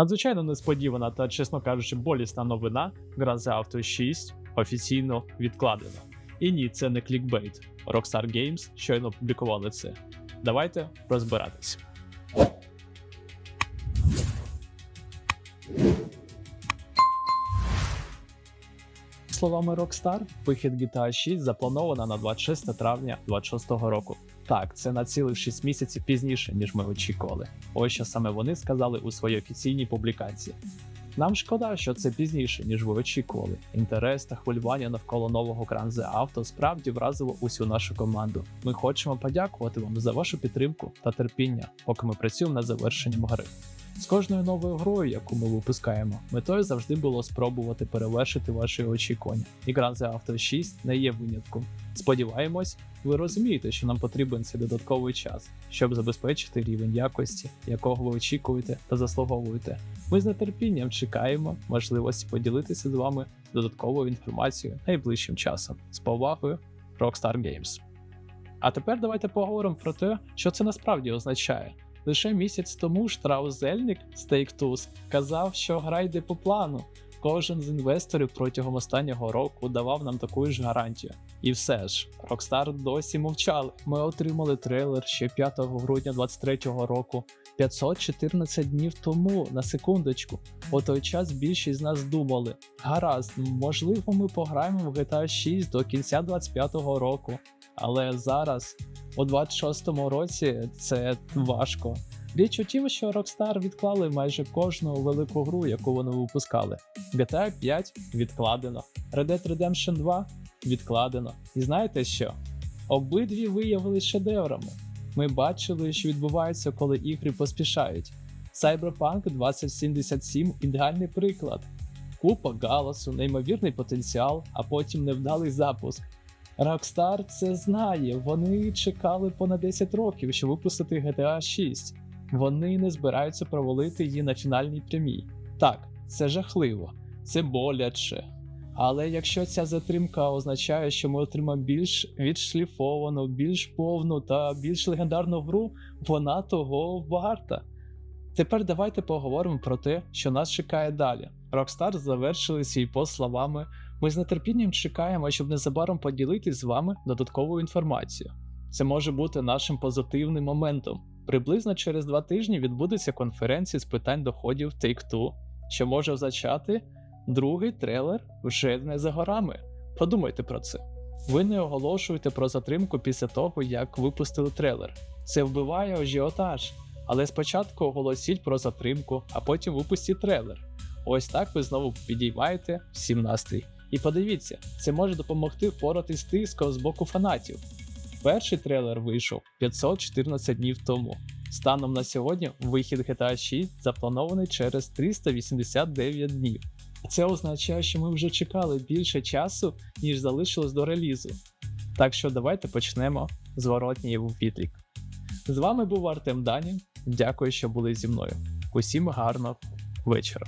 Надзвичайно несподівана та, чесно кажучи, болісна новина. Grand Theft Auto 6 офіційно відкладена. І ні, це не клікбейт. Rockstar Games щойно опублікували це. Давайте розбиратись. Словами Rockstar, вихід GTA 6 заплановано на 26 травня 2026 року. Так, це на цілих 6 місяців пізніше, ніж ми очікували. Ось що саме вони сказали у своїй офіційній публікації. Нам шкода, що це пізніше, ніж ви очікували. Інтерес та хвилювання навколо нового кранзе авто справді вразило усю нашу команду. Ми хочемо подякувати вам за вашу підтримку та терпіння, поки ми працюємо над завершенням гри. З кожною новою грою, яку ми випускаємо, метою завжди було спробувати перевершити ваші очікування. І Grand Theft Auto 6 не є винятком. Сподіваємось, ви розумієте, що нам потрібен цей додатковий час, щоб забезпечити рівень якості, якого ви очікуєте та заслуговуєте. Ми з нетерпінням чекаємо можливості поділитися з вами додатковою інформацією найближчим часом. З повагою, Rockstar Games. А тепер давайте поговоримо про те, що це насправді означає. Лише місяць тому штраузельник Стейктус сказав, що гра йде по плану. Кожен з інвесторів протягом останнього року давав нам таку ж гарантію. І все ж, Rockstar досі мовчали. Ми отримали трейлер ще 5 грудня 2023 року, 514 днів тому, на секундочку. У той час більшість з нас думали: гаразд, можливо, ми пограємо в GTA 6 до кінця 25-го року. Але зараз, у 26-му році, це важко. Річ у тім, що Rockstar відклали майже кожну велику гру, яку вони випускали. GTA 5 відкладено, Red Dead Redemption 2 відкладено. І знаєте що? Обидві виявилися шедеврами. Ми бачили, що відбувається, коли ігри поспішають. Cyberpunk 2077 ідеальний приклад. Купа галасу, неймовірний потенціал, а потім невдалий запуск. Rockstar це знає, вони чекали понад 10 років, щоб випустити GTA 6. Вони не збираються провалити її на фінальній прямій. Так, це жахливо, це боляче. Але якщо ця затримка означає, що ми отримаємо більш відшліфовану, більш повну та більш легендарну гру, вона того варта. Тепер давайте поговоримо про те, що нас чекає далі. Rockstar завершили свій пост словами ми з нетерпінням чекаємо, щоб незабаром поділитись з вами додатковою інформацією. Це може бути нашим позитивним моментом. Приблизно через два тижні відбудеться конференція з питань доходів Take-Two, що може означати другий трейлер вже не за горами. Подумайте про це. Ви не оголошуєте про затримку після того, як випустили трейлер. Це вбиває ажіотаж. Але спочатку оголосіть про затримку, а потім випустіть трейлер. Ось так ви знову підіймаєте всім настрій. І подивіться, це може допомогти впоратись тиском з боку фанатів. Перший трейлер вийшов 514 днів тому. Станом на сьогодні вихід GTA 6 запланований через 389 днів. Це означає, що ми вже чекали більше часу, ніж залишилось до релізу. Так що давайте почнемо зворотній відлік. З вами був Артем Дані. Дякую, що були зі мною. Усім гарного вечора.